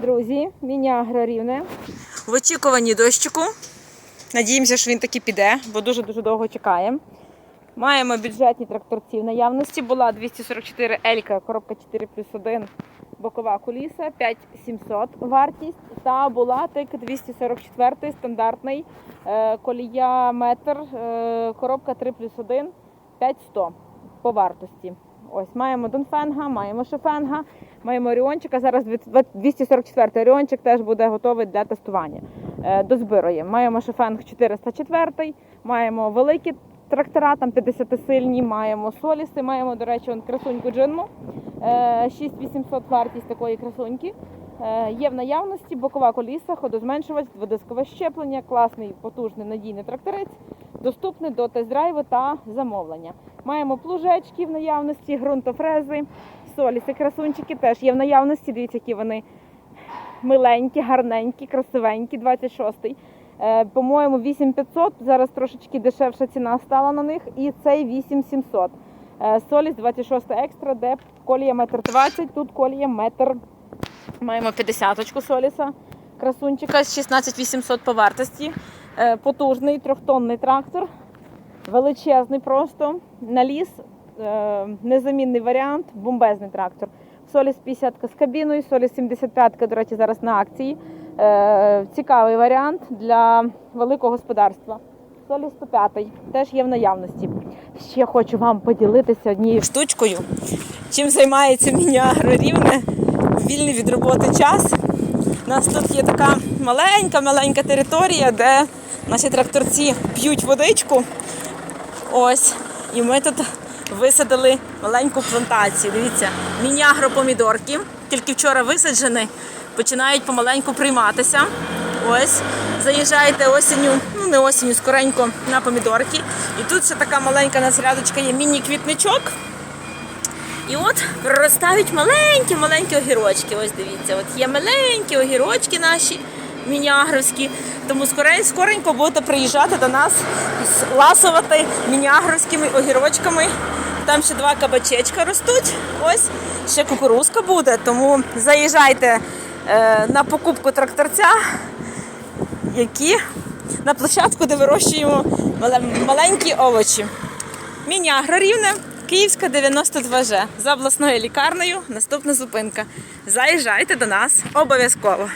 Друзі, міні-агро рівне. В очікуванні дощику. Надіємося, що він таки піде, бо дуже-дуже довго чекаємо. Маємо бюджетні тракторці в наявності. Була 244 Елька, коробка 4 плюс 1, бокова куліса, 5700 вартість. Та була тик 244 стандартний е, колія метр, е, коробка 3 плюс 1, 5100 по вартості. Ось маємо Донфенга, маємо Шефенга, маємо Оріончика. Зараз 244 Оріончик теж буде готовий для тестування. Е, Дозбируємо. Маємо Шефенг 404, маємо великі трактора, там 50-сильні, маємо соліси, маємо, до речі, он красуньку джинму. Е, 6800 вартість такої красуньки. Е, Є в наявності бокова коліса, ходозменшувач, дводискове щеплення, класний, потужний, надійний тракторець, доступний до тест-драйву та замовлення. Маємо плужечки в наявності, ґрунтофрези, соліси, красунчики теж є в наявності. Дивіться, які вони миленькі, гарненькі, красивенькі, 26-й. Е, По-моєму, 8500, зараз трошечки дешевша ціна стала на них, і цей 8700. Е, Соліс 26 екстра, де колія метр 20, тут колія метр. Маємо 50 соліса, красунчика з 16800 по вартості. Е, Потужний трьохтонний трактор, величезний просто, на ліс, е, незамінний варіант, бомбезний трактор. Соліс 50 з кабіною, Соліс 75, до речі, зараз на акції. Е, Цікавий варіант для великого господарства. Соліс 105 теж є в наявності. Ще хочу вам поділитися однією Штучкою. Чим займається міні-агро рівне вільний від роботи час. У нас тут є така маленька-маленька територія, де наші тракторці п'ють водичку. Ось. І ми тут висадили маленьку плантацію. Дивіться, міні-агро помідорки. Тільки вчора висаджені, починають помаленьку прийматися. Ось. Заїжджаєте осінню, ну не осінню, скоренько на помідорки. І тут ще така маленька у є міні-квітничок. І от проростають маленькі-маленькі огірочки. Ось дивіться, от є маленькі огірочки наші мініагровські. Тому скорень, скоренько будете приїжджати до нас ласувати мініагровськими огірочками. Там ще два кабачечка ростуть. Ось ще кукурузка буде. Тому заїжджайте е, на покупку тракторця, які на площадку, де вирощуємо маленькі овочі. Міні-агро рівне, Київська 92Ж. За обласною лікарнею. Наступна зупинка. Заїжджайте до нас обов'язково.